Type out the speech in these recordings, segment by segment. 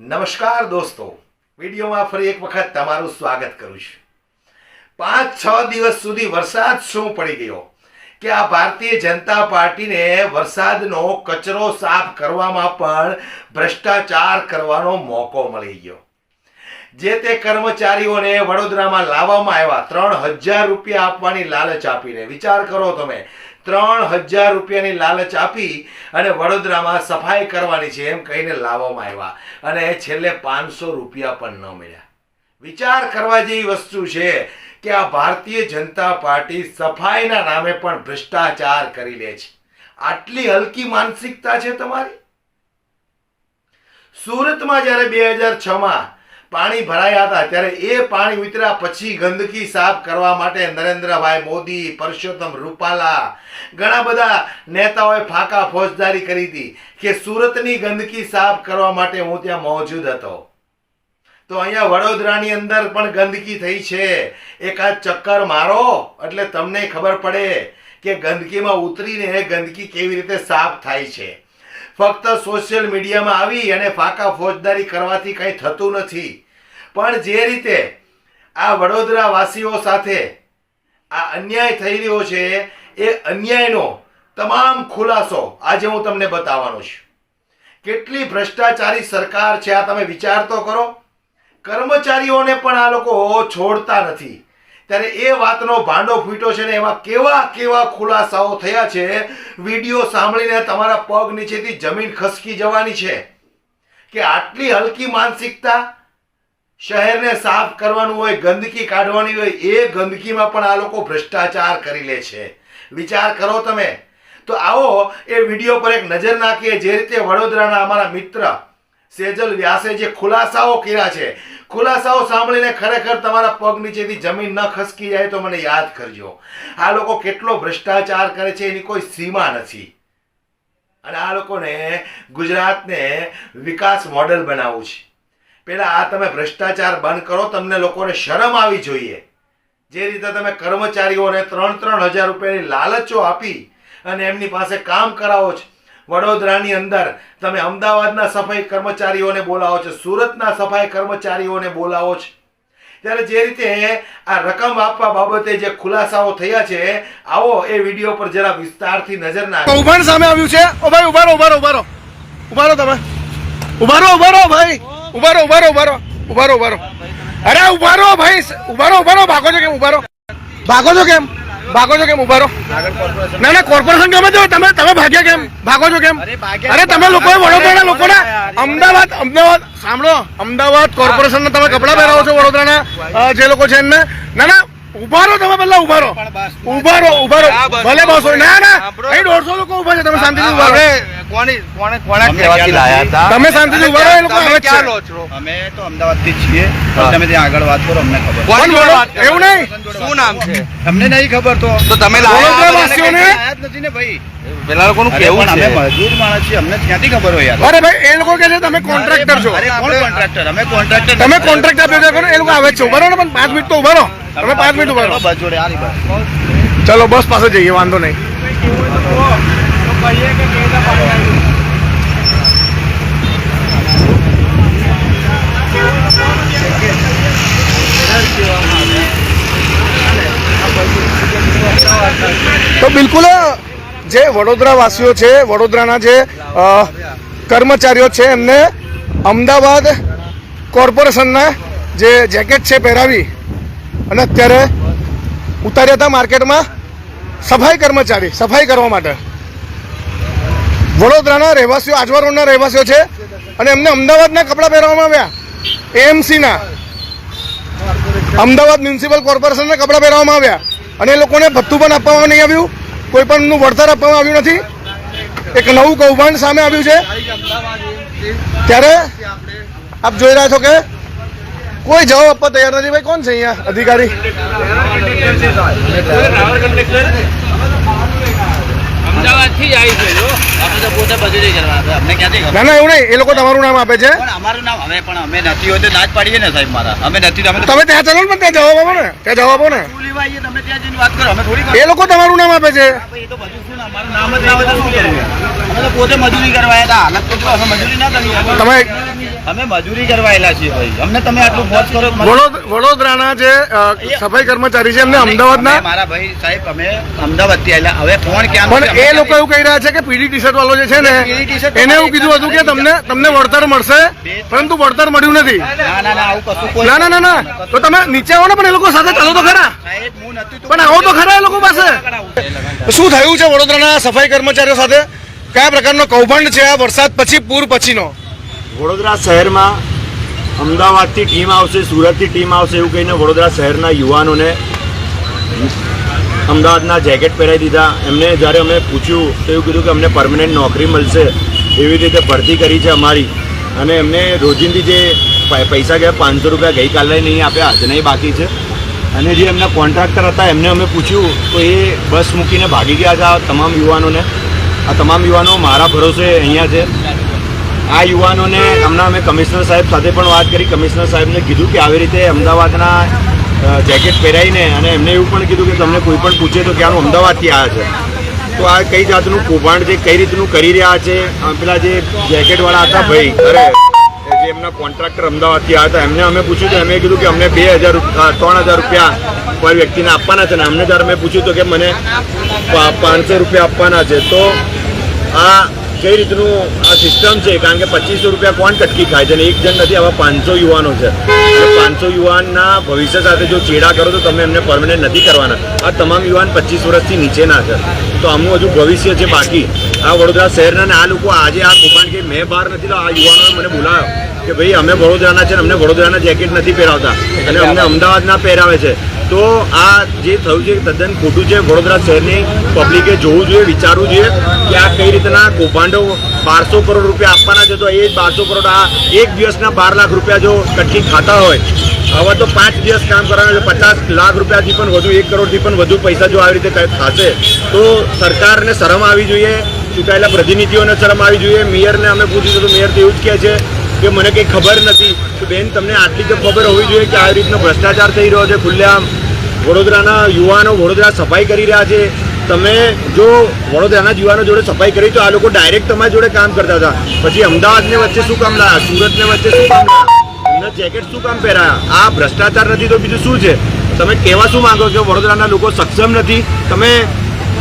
નમસ્કાર દોસ્તો. વિડીયોમાં ફરી એક વખત તમારું સ્વાગત કરું છું. પાંચ છ દિવસ સુધી વરસાદ શું પડી ગયો? કે આ ભારતીય જનતા પાર્ટીને વરસાદનો કચરો સાફ કરવામાં પણ ભ્રષ્ટાચાર કરવાનો મોકો મળી ગયો. જે તે કર્મચારીઓને વડોદરામાં લાવવામાં આવ્યા, ત્રણ હજાર રૂપિયા આપવાની લાલચ આપીને. વિચાર કરો તમે ત્રણ હજાર રૂપિયાની લાલચ આપી અને વડોદરામાં સફાઈ કરવાની છે એમ કહીને લાવવામાં આવ્યા. અને છેલ્લે પાંચસો રૂપિયા પણ ન મળ્યા. વિચાર કરવા જેવી વસ્તુ છે કે આ ભારતીય જનતા પાર્ટી સફાઈના નામે પણ ભ્રષ્ટાચાર કરી લે છે. આટલી હલકી માનસિકતા છે તમારી? સુરતમાં જ્યારે બે હજાર છમાં પાણી ભરાયા હતા. ત્યારે એ પાણી ઉતર્યા પછી ગંદકી સાફ કરવા માટે નરેન્દ્રભાઈ મોદી, પરસોત્તમ રૂપાલા ઘણા બધા નેતાઓએ ફાકા ફોજદારી કરી હતી કે સુરતની ગંદકી સાફ કરવા માટે હું ત્યાં મોજૂદ હતો. તો અહીંયા વડોદરાની અંદર પણ ગંદકી થઈ છે. એકાદ ચક્કર મારો, એટલે તમને ખબર પડે કે ગંદકીમાં ઉતરીને ગંદકી કેવી રીતે સાફ થાય છે. ફક્ત સોશિયલ મીડિયામાં આવી અને ફાકા ફોજદારી કરવાથી કંઈ થતું નથી. પણ જે રીતે આ વડોદરા વાસીઓ સાથે આ અન્યાય થઈ રહ્યો છે, એ અન્યાયનો તમામ ખુલાસો આજે હું તમને બતાવવાનો છું. કેટલી ભ્રષ્ટાચારી સરકાર છે, આ તમે વિચાર તો કરો. કર્મચારીઓને પણ આ લોકો છોડતા નથી. ત્યારે એ વાતનો ભાંડો ફૂટ્યો છે ને એમાં કેવા કેવા ખુલાસાઓ થયા છે, વીડિયો સાંભળીને તમારા પગ નીચેથી જમીન ખસકી જવાની છે. કે આટલી હલકી માનસિકતા શહેરને સાફ કરવાનું હોય, ગંદકી કાઢવાની હોય, એ ગંદકીમાં પણ આ લોકો ભ્રષ્ટાચાર કરી લે છે. વિચાર કરો તમે. તો આવો, એ વીડિયો પર એક નજર નાખીએ, જે રીતે વડોદરાના અમારા મિત્ર સેજલ વ્યાસે જે ખુલાસાઓ કર્યા છે ખુલાસાઓ સાંભળીને ખરેખર તમારા પગ નીચેથી જમીન ન ખસકી જાય તો મને યાદ કરજો. આ લોકો કેટલો ભ્રષ્ટાચાર કરે છે એની કોઈ સીમા નથી. અને આ લોકોને ગુજરાતને વિકાસ મોડેલ બનાવવું છે. પેલા આ તમે ભ્રષ્ટાચાર બંધ કરો, તમને લોકોને શરમ આવી જોઈએ. જે રીતે તમે કર્મચારીઓને ત્રણ ત્રણ હજાર રૂપિયાની લાલચો આપી અને એમની પાસે કામ કરાવો છો. વડોદરાની અંદર તમે અમદાવાદના સફાઈ કર્મચારીઓને બોલાવો છો, સુરતના સફાઈ કર્મચારીઓને બોલાવો છો. ત્યારે જે રીતે આ રકમ આપવા બાબતે જે ખુલાસાઓ થયા છે, આવો એ વીડિયો પર જરા વિસ્તારથી નજર નાખો. ઉભાણ સામે આવ્યું છે? ઓ ભાઈ, ઉભારો ઉભારો ઉભારો. ઉભારો તમે. ઉભારો ઉભારો, ભાઈ. ઉભારો ઉભારો ઉભારો. ઉભારો ઉભારો. અરે ઉભારો, ભાઈ. ઉભારો ઉભારો. ભાગો છો કેમ? ઉભારો. ભાગો છો કેમ? ભાગો છો કેમ? ઉભારો ના ના કોર્પોરેશન ગમે તો તમે તમે ભાગ્યા કેમ? ભાગો છો કેમ? અરે તમે લોકો વડોદરાના લોકોને અમદાવાદ અમદાવાદ સાંભળો અમદાવાદ કોર્પોરેશનના તમે કપડા પહેરાવો છો વડોદરાના જે લોકો છે એમને. ના ના ઉભારો તમે પહેલા ઉભારો. ઉભારો ઉભારો. ભલે બસ. હોય ના ના. અહીં દોઢસો લોકો ઊભા છે. તમે શાંતિથી ઉભારો. કોની કોને કોને કહેવાથી લાયા હતા? તમે શાંતિથી ઊભા રહો એ લોકો તમે આવે ક્યાં લો છો? અમે તો અમદાવાદથી છીએ. તમે ત્યાં આગળ વાત કરો અમને ખબર. એવું નહીં. શું નામ છે? તમને નહીં ખબર તો. તો તમે લાયા વાસીઓને. આયા જ નથી ને ભાઈ? પેલા લોકોનું કેવું છે અમે મજૂર માણસ છીએ. અમને ક્યાંથી ખબર હોય યાર? અરે ભાઈ એ લોકો કે છે તમે કોન્ટ્રાક્ટર છો. અરે કોણ કોન્ટ્રાક્ટર અમે કોન્ટ્રાક્ટર તમે કોન્ટ્રાક્ટર આપ્યો છે એ લોકો આવે છે. ઊભા રહો ને પણ પાંચ મિનિટ તો ઊભા રહો તમે પાંચ મિનિટ ઊભા બસ જોડે આની બસ. ચલો બસ પાસે જઈએ વાંધો નહીં. તો બિલકુલ જે વડોદરા વાસીઓ છે વડોદરાના જે કર્મચારીઓ છે એમને અમદાવાદ કોર્પોરેશનના જે જેકેટ છે પહેરાવી અને અત્યારે ઉતાર્યા હતા માર્કેટમાં સફાઈ કર્મચારી, સફાઈ કરવા માટે. વડોદરાના રહેવાસીઓ, આજવા રોડના રહેવાસીઓ છે અને એમને અમદાવાદના કપડાં પહેરવામાં આવ્યા. એએમસીના. અમદાવાદ મ્યુનિસિપલ કોર્પોરેશનના કપડાં પહેરવામાં આવ્યા. અને એ લોકોને ભથ્થું પણ આપવામાં નહીં આવ્યું. કોઈ પણ વળતર આપવામાં આવ્યું નથી. એક નવું કૌભાંડ સામે આવ્યું છે. ત્યારે આપ જોઈ રહ્યા છો કે કોઈ જવાબ આપવા તૈયાર નથી. ભાઈ કોણ છે અહીંયા? અધિકારી? ના ના એવું નહીં. એ લોકો તમારું નામ આપે છે? પણ અમારું નામ હવે પણ અમે નથી હોય તો ના જ પાડીએ ને સાહેબ મારા. અમે નથી તમે ત્યાં ચાલો ને ત્યાં જવાબ આપો ને. ત્યાં જવાબ આપો ને. એ લોકો તમારું નામ આપે છે. તમે અમે મજૂરી કરવા આવેલા છીએ ભાઈ. અમને તમે આટલું મોજ કરો વડોદરાના જે સફાઈ કર્મચારી છે એમને અમદાવાદના મારા ભાઈ સાહેબ અમે અમદાવાદ આવેલા હવે ફોન ક્યાં પણ એ લોકો એવું કહી રહ્યા છે કે પીડી ટી શર્ટ વાળો જે છે ને એને એવું કીધું હતું કે તમને તમને વળતર મળશે પરંતુ વળતર મળ્યું નથી. ના ના ના ના તો તમે નીચે આવો ને પણ એ લોકો સાથે ચાલો તો ખરા. પણ આવો તો ખરા એ લોકો પાસે. શું થયું છે વડોદરાના સફાઈ કર્મચારીઓ સાથે? કયા પ્રકારનો કૌભાંડ છે આ વરસાદ પછી પૂર પછીનો? વડોદરા શહેરમાં અમદાવાદથી ટીમ આવશે, સુરતથી ટીમ આવશે એવું કહીને વડોદરા શહેરના યુવાનોને અમદાવાદના જેકેટ પહેરાવી દીધા. એમને જ્યારે અમે પૂછ્યું તો એવું કીધું કે અમને પરમનન્ટ નોકરી મળશે, એવી રીતે ભરતી કરી છે અમારી. અને એમને રોજિંદી જે પૈસા ગયા પાંચસો રૂપિયા ગઈકાલે નહીં આપ્યા આજના બાકી છે. અને જે એમના કોન્ટ્રાક્ટર હતા, એમને અમે પૂછ્યું તો એ બસ મૂકીને ભાગી ગયા આ તમામ યુવાનોને. આ તમામ યુવાનો મારા ભરોસે અહીંયા છે. આ યુવાનોને હમણાં અમે કમિશનર સાહેબ સાથે પણ વાત કરી. કમિશનર સાહેબને કીધું કે આવી રીતે અમદાવાદના જેકેટ પહેરાવીને અને એમને એવું પણ કીધું કે તમને કોઈ પણ પૂછે તો કે અમદાવાદથી આવ્યા છે. તો આ કઈ જાતનું કૌભાંડ છે, કઈ રીતનું કરી રહ્યા છે? પેલા જે જેકેટવાળા હતા ભાઈ, અરે જે એમના કોન્ટ્રાક્ટર અમદાવાદથી આવ્યા હતા, એમને અમે પૂછ્યું તો એમને કીધું કે અમને બે હજાર ત્રણ હજાર રૂપિયા કોઈ વ્યક્તિને આપવાના છે ને અમને જ્યારે મેં પૂછ્યું તો કે મને પાંચસો રૂપિયા આપવાના છે. તો આ કઈ રીતનું આ સિસ્ટમ છે? કારણ કે પચીસો રૂપિયા કોણ કટકી ખાય છે અને એક જણ નથી, આવા પાંચસો યુવાનો છે. પાંચસો યુવાનના ભવિષ્ય સાથે જો ચેડા કરો તો તમે એમને પરમનન્ટ નથી કરવાના. આ તમામ યુવાન પચીસ વર્ષથી નીચેના છે. તો આમનું હજુ ભવિષ્ય છે બાકી. આ વડોદરા શહેરના અને આ લોકો આજે આ કૌભાંડ મેં બહાર નથી, તો આ યુવાનોએ મને બોલાવ્યો કે ભાઈ, અમે વડોદરાના છે અમને વડોદરાના જેકેટ નથી પહેરાવતા. અને અમને અમદાવાદના પહેરાવે છે. તો આ જે થયું છે, તદ્દન ખોટું છે. વડોદરા શહેરની પબ્લિકે જોવું જોઈએ, વિચારવું જોઈએ કે આ કઈ રીતના કૌભાંડો બારસો કરોડ રૂપિયા આપવાના છે. તો એ બારસો કરોડ આ એક દિવસના બાર લાખ રૂપિયા જો કટકી ખાતા હોય, હવે તો પાંચ દિવસ કામ કરવાના છે. પચાસ લાખ રૂપિયાથી પણ વધુ, એક કરોડથી પણ વધુ પૈસા જો આવી રીતે થશે તો સરકારને શરમ આવી જોઈએ. ચૂંટાયેલા પ્રતિનિધિઓને શરમ આવી જોઈએ. મેયરને અમે પૂછ્યું તો મેયર તો એવું જ કહે છે કે મને કંઈ ખબર નથી. તો બેન, તમને આટલી તો ખબર હોવી જોઈએ કે આવી રીતનો ભ્રષ્ટાચાર થઈ રહ્યો છે ખુલ્લેઆમ. વડોદરાના યુવાનો વડોદરા સફાઈ કરી રહ્યા છે. તમે જો વડોદરાના યુવાનો જોડે સફાઈ કરી તો આ લોકો ડાયરેક્ટ તમારી જોડે કામ કરતા હતા. પછી અમદાવાદને વચ્ચે શું કામ લાયા? સુરતને વચ્ચે શું કામ લાયા? જેકેટ શું કામ પહેરાયા? આ ભ્રષ્ટાચાર નથી તો બીજું શું છે? તમે કહેવા શું માંગો છો વડોદરાના લોકો સક્ષમ નથી? તમે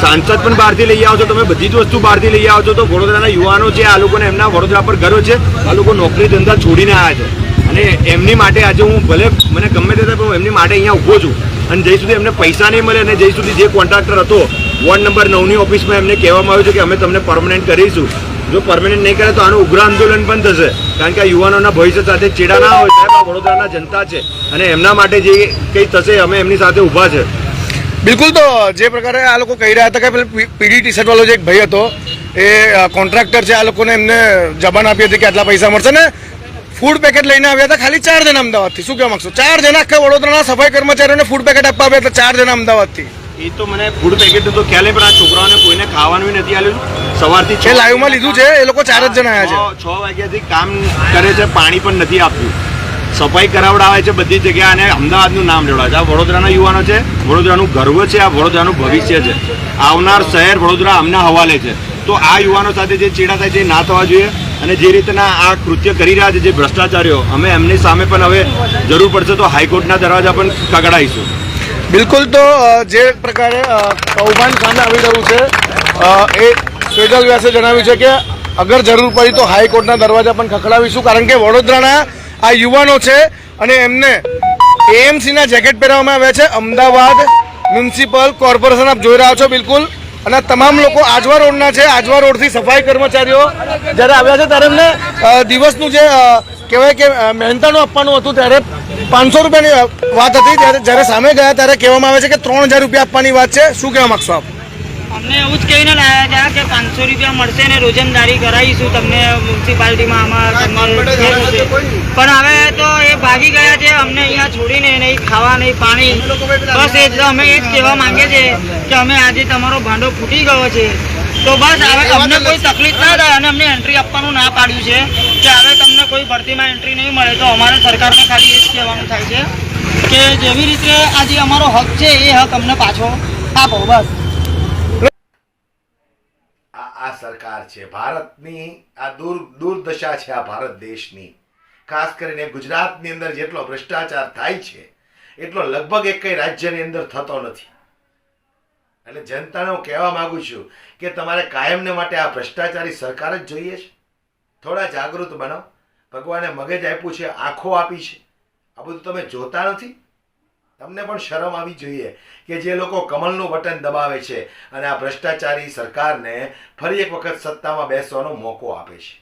સાંસદ પણ બહારથી લઈ આવો છો. તમે બધી જ વસ્તુ બહારથી લઈ આવો તો વડોદરાના યુવાનો છે આ લોકોને એમના વડોદરા પર ગર્વ છે, આ લોકો નોકરી ધંધા છોડીને આવ્યા છે. અને એમની માટે આજે હું ભલે મને ગમે તે પણ એમની માટે અહીંયા ઊભો છું. અને જઈ સુધી એમને પૈસા નહીં મળે અને જઈ સુધી જે કોન્ટ્રાક્ટર હતો, વોર્ડ નંબર નવની ઓફિસમાં એમને કહેવામાં આવ્યું છે કે અમે તમને પરમનન્ટ કરીશું. જો પરમનન્ટ નહીં કરે તો આનું ઉગ્ર આંદોલન પણ થશે. કારણ કે આ યુવાનોના ભવિષ્ય સાથે ચેડા ના હોય. સાહેબ વડોદરાના જનતા છે. અને એમના માટે જે કંઈ થશે, અમે એમની સાથે ઊભા છે. બિલકુલ તો જે પ્રકારે આ લોકો કહી રહ્યા હતા કે પેલી પીડી ટી શર્ટ વાળો જે એક ભાઈ હતો એ કોન્ટ્રાક્ટર છે આ લોકોને એમને જબાન આપી હતી કે આટલા પૈસા મળશે ને ફૂડ પેકેટ લઈને આવ્યા હતા ખાલી ચાર જણા અમદાવાદથી. શું કહેવા માગશો? ચાર જણા આખા વડોદરાના સફાઈ કર્મચારીઓને ફૂડ પેકેટ આપવા આવ્યા હતા ચાર જણા અમદાવાદથી. એ તો મને ફૂડ પેકેટ તો ખ્યાલ પણ આ છોકરાઓને કોઈને ખાવાનું નથી આલ્યું સવારથી જે લાઈવમાં લીધું છે એ લોકો ચાર જ જણા આવ્યા છે. છ છ વાગ્યાથી કામ કરે છે પાણી પણ નથી આપ્યું. સફાઈ કરાવડાવે છે બધી જગ્યા અને અમદાવાદનું નામ લેવડાવે છે. આ વડોદરાના યુવાનો છે, વડોદરાનું ગર્વ છે, આ વડોદરાનું ભવિષ્ય છે. આવનાર શહેર વડોદરા અમના હવાલે છે. તો આ યુવાનો સાથે જે ચેડા થાય છે ના થવા જોઈએ અને જે રીતના આ કૃત્ય કરી રહ્યા છે જે ભ્રષ્ટાચારીઓ, અમે એમની સામે પણ હવે જરૂર પડશે તો હાઈકોર્ટના દરવાજા પણ કગડાઈશું. બિલકુલ તો જે પ્રકારે કૌભાંડ સામે આવી રહ્યું છે એ સેજલ વ્યાસે જણાવ્યું છે કે અગર જરૂર પડી તો હાઈકોર્ટના દરવાજા પણ ખખડાવીશું, કારણ કે વડોદરાના આ યુવાનો છે અને એમને એએમસીના જેકેટ પહેરવામાં આવ્યા છે. અમદાવાદ મ્યુનિસિપલ કોર્પોરેશન આપ જોઈ રહ્યા છો બિલકુલ. અને તમામ લોકો આજવા રોડના છે. આજવા રોડથી સફાઈ કર્મચારીઓ જ્યારે આવ્યા છે ત્યારે એમને દિવસનું જે કહેવાય કે મહેનતાનું આપવાનું હતું ત્યારે પાંચસો રૂપિયાની વાત હતી. ત્યારે જ્યારે સામે ગયા ત્યારે કહેવામાં આવે છે કે ત્રણ હજાર રૂપિયા આપવાની વાત છે. શું કહેવા માંગશો આપ? અમને એવું જ કહીને લાવ્યા હતા કે પાંચસો રૂપિયા મળશે ને રોજમદારી કરાવીશું તમને મ્યુનિસિપાલિટીમાં આમાં. પણ હવે તો એ ભાગી ગયા છે અમને અહીંયા છોડીને નહીં ખાવા નહીં પાણી. બસ એ જ અમે એ જ કહેવા માંગીએ છીએ કે અમે આજે તમારો ભાંડો ફૂટી ગયો છે. તો બસ હવે અમને કોઈ તકલીફ ના થાય અને અમને એન્ટ્રી આપવાનું ના પાડ્યું છે કે હવે તમને કોઈ ભરતીમાં એન્ટ્રી નહીં મળે તો અમારે સરકારને ખાલી એ જ કહેવાનું થાય છે કે જેવી રીતે આજે અમારો હક છે એ હક અમને પાછો આપો બસ આ આ સરકાર છે. ભારતની આ દૂર, દુર્દશા છે આ ભારત દેશની. ખાસ કરીને ગુજરાતની અંદર જેટલો ભ્રષ્ટાચાર થાય છે, એટલો લગભગ એક કઈ રાજ્યની અંદર થતો નથી. એટલે જનતાને હું કહેવા માંગુ છું કે તમારે કાયમને માટે આ ભ્રષ્ટાચારી સરકાર જ જોઈએ છે. થોડા જાગૃત બનો. ભગવાને મગજ આપ્યું છે, આંખો આપી છે. આ બધું તમે જોતા નથી? તમને પણ શરમ આવી જોઈએ કે જે લોકો કમલનું બટન દબાવે છે અને આ ભ્રષ્ટાચારી સરકારને ફરી એક વખત સત્તામાં બેસવાનો મોકો આપે છે.